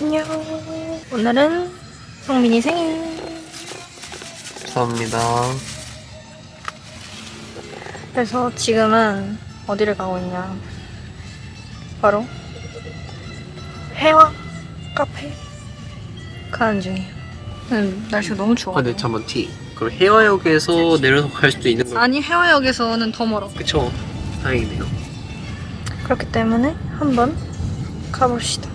안녕. 오늘은 성민이 생일. 감사합니다. 그래서 지금은 어디를 가고 있냐? 바로 해화 카페 가는 중이에요. 음, 날씨가 너무 추워. 아, 네, 잠깐만, 티. 그럼 해화역에서 내려서 갈 수도 있는 거 아니 해화역에서는 더 멀어. 그쵸? 다행이네요. 그렇기 때문에 한번 가봅시다.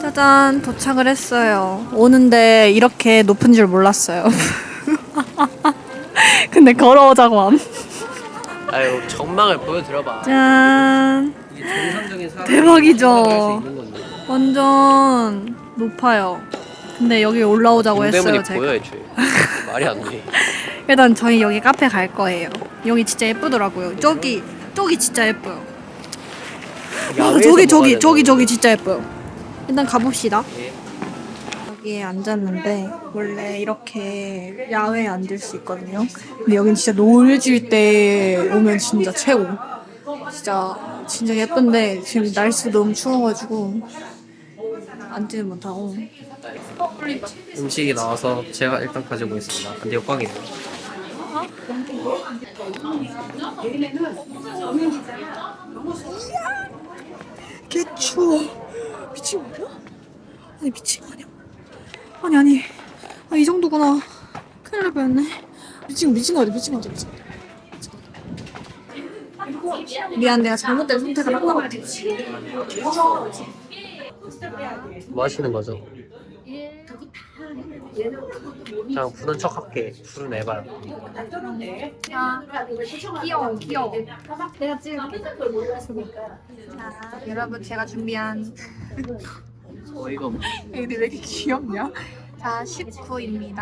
짜잔 도착을 했어요. 오는데 이렇게 높은 줄 몰랐어요. 근데 걸어오자고 함. 아유, 전망을 보여드려봐. 짠. 이게 정상적인 사람 대박이죠? 완전 높아요. 근데 여기 올라오자고 했어요, 제가. 보여, 애초에. 말이 안 돼. 일단 저희 여기 카페 갈 거예요. 여기 진짜 예쁘더라고요. 저기 저기 진짜 예뻐요. 와, 야외에서 저기 먹어야 저기 되는 저기. 저기 진짜 예뻐요. 일단 가봅시다. 예. 여기에 앉았는데 원래 이렇게 야외에 앉을 수 있거든요. 근데 여긴 진짜 노을 질 때 오면 진짜 최고. 진짜 진짜 예쁜데 지금 날씨가 너무 추워가지고 앉지는 못하고. 음식이 나와서 제가 일단 가지고 있습니다. 근데 역광이네요. 개 추워. 미친 거 아니야? 아니 미친 거 아니야? 아니 아니. 아, 이 정도구나. 큰일 날 뻔했네. 미친 미친 거 같아 미친 거 같아 미친 거 같아. 미안 내가 잘못된 선택을 한거 같아. 뭐 하시는 거죠? 그냥 부는 척 할게. 에바야. 아, 귀여워 귀여워. 내가 찍을게. 자 여러분 제가 준비한 어이가 없네. 애들이 왜 이렇게 귀엽냐? 자, 19입니다.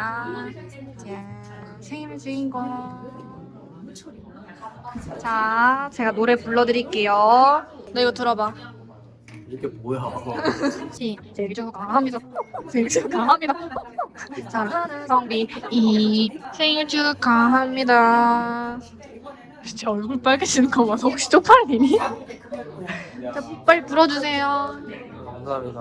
자, 생일 주인공. 자, 제가 노래 불러드릴게요. 너 이거 들어봐. 이게 뭐야. 시, 생일 축하합니다. 생일 축하합니다. 자, 성비 이 생일 축하합니다. 진짜 얼굴 빨개지는 거 봐서 혹시 쪽팔리니? 자, 빨리 불어주세요. 감사합니다.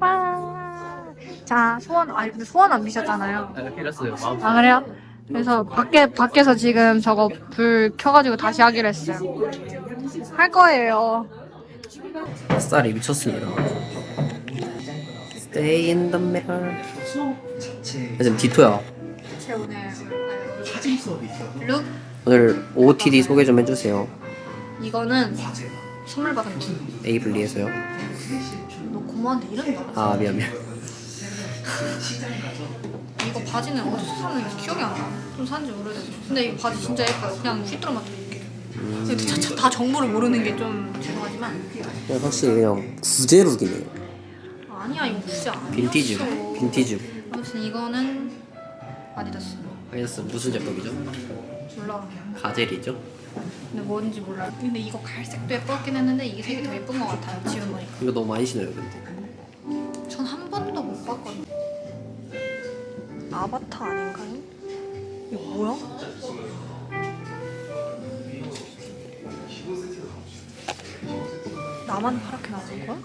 와. 자, 소원, 아니, 근데 소원 안 비셨잖아요. 아, 필요했어요. 마음. 아, 그래요? 그래서 밖에, 밖에서 지금 저거 불 켜가지고 다시 하기로 했어요. 할 거예요. 햇살이 미쳤습니다. Stay in the middle. 지금 디토야. 제 오늘 룩 오늘 OOTD 소개 좀 해주세요. 이거는 선물 받은 거. 에이블리에서요. 너 고모한테 이름 넣어. 아 미안 미안. 이거 바지는 어디서 샀는지 기억이 안 나. 좀 산지 오래돼서. 근데 이거 바지 진짜 예뻐요. 그냥 드릴게요. 근데 다, 다, 다 정보를 모르는 게 좀 죄송하지만 그냥 확실히 그냥 구제룩이네요. 아니야 이거 굳이 아니야. 빈티지 빈티지. 아무튼 이거는 아디다스. 아이스 무슨 제품이죠? 몰라. 가젤이죠? 근데 뭔지 몰라. 근데 이거 갈색도 예뻤긴 했는데 이게 색이 더 예쁜 것 같아요. 지금 보니까. 이거 너무 많이 신어요 근데. 전 한 번도 못 봤거든요. 아바타 아닌가요? 이거 뭐야? 나만 파랗게 나온 거야?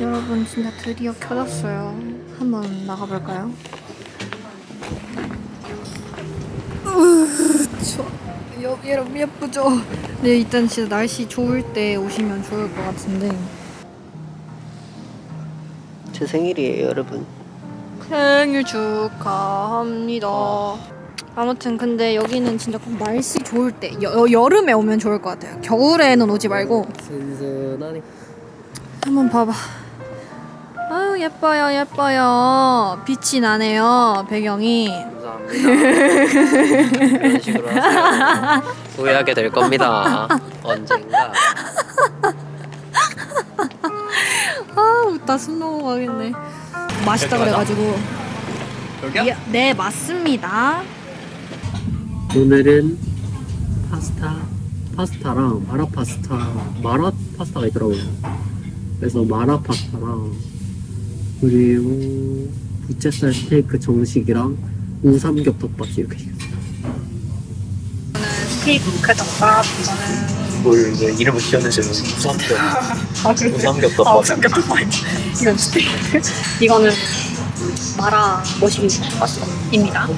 여러분 진짜 드디어 켜졌어요. 한번 나가볼까요? 여, 여러분 예쁘죠? 네 일단 진짜 날씨 좋을 때 오시면 좋을 것 같은데 제 생일이에요 여러분. 생일 축하합니다. 아무튼 근데 여기는 진짜 꼭 날씨 좋을 때 여, 여름에 오면 좋을 것 같아요. 겨울에는 오지 말고 든든하네. 한번 봐봐. 아유 예뻐요 예뻐요. 빛이 나네요 배경이. 그런 식으로 하세요. 후회하게 될 겁니다. 언젠가. 아 웃다 숨 넘어가겠네. 맛있다 여기 맞아? 그래가지고. 여기야? 예, 네 맞습니다. 오늘은 파스타 파스타랑 마라 파스타 마라 파스타가 있더라고요. 그래서 마라 파스타랑 그리고 부채살 스테이크 정식이랑 우삼겹 덮밥 이렇게 시켰어요. 스테이크 덮밥, 이거는 뭘 이제 이름을 지었는지는 무삼겹 아, 그래? 무삼겹 아, 삼겹덮밥. 이건 스테이크. 이거는 마라 머시기입니다.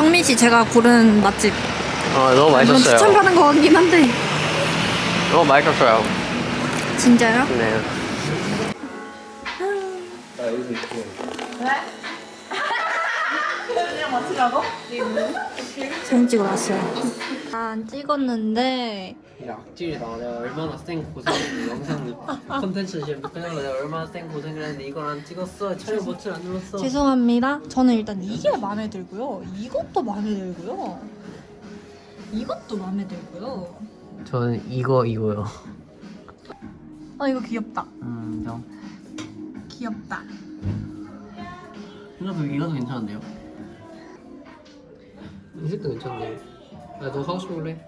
성민 씨 제가 고른 맛집. 아 너무 물론 맛있었어요 추천받은 거 같긴 한데. 너무 맛있었어요 진짜요? 네 사진 찍으러 왔어요. 안 찍었는데 야, 악질이다. 내가 얼마나 쌩 고생했는데 영상 콘텐츠 지금 끝나고 내가 얼마나 쌩 고생을 했는데 이걸 안 찍었어. 촬영 버튼 안 눌렀어. 죄송합니다. 저는 일단 이게 마음에 들고요. 이것도 마음에 들고요. 이것도 마음에 들고요. 저는 이거 이거요. 아 이거 귀엽다. 음, 형. 귀엽다. 생각보다 이거도 괜찮은데요? 이 색도 괜찮네. 아, 너 하고 싶은 걸로 해.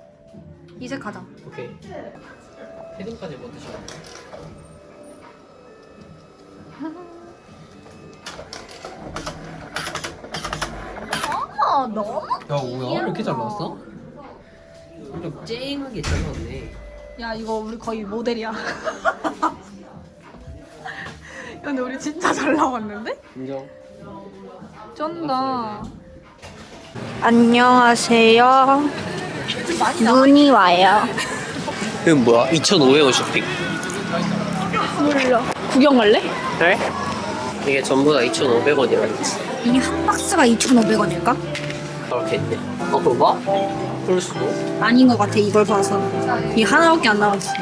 이색 하자. 오케이. 헤딩까지 뭐 드셔? 아 너무. 야, 뭐야? 이렇게 잘 나왔어? 좀 쨍하게 잘 나왔네. 야 이거 우리 거의 모델이야. 야, 근데 우리 진짜 잘 나왔는데? 인정. 쩐다. 안녕하세요. 눈이 와요. 이건 뭐야? 2,500원 쇼핑? 몰라. 구경 갈래? 네? 이게 전부 다 2,500원이라는 이한 박스가 2,500원일까? 그렇게 있네. 어, 그런가? 그럴 수도. 아닌 것 같아 이걸 봐서. 이 하나밖에 안 나왔어.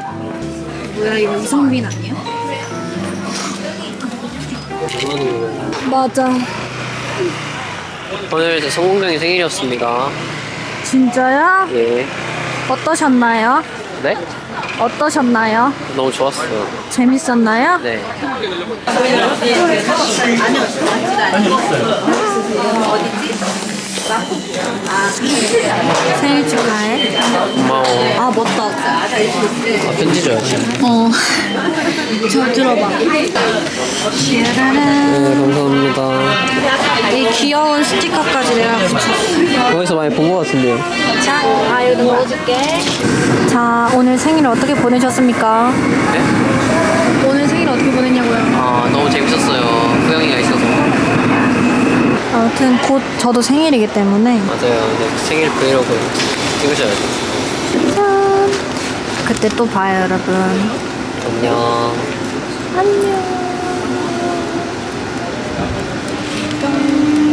뭐야 이거 이성빈 아니야? 맞아. 오늘 제 성공경이 생일이었습니다. 진짜야? 예. 어떠셨나요? 네? 어떠셨나요? 너무 좋았어요. 재밌었나요? 네. 생일 축하해. 고마워. 아 맞다. 아, 편지 줘야지. 어. 저 들어봐. 네. 감사합니다. 이 귀여운 스티커까지 내가 붙였어. 어디서 많이 본 것 같은데요. 자, 아 여기 넣어줄게. 자, 오늘 생일 어떻게 보내셨습니까? 네? 오늘 생일 어떻게 보냈냐고요? 아, 너무 재밌었어요. 후영이가 있어서. 아무튼 곧 저도 생일이기 때문에 맞아요. 네, 생일 브이로그 찍으셔야죠. 짠. 그때 또 봐요, 여러분. 안녕.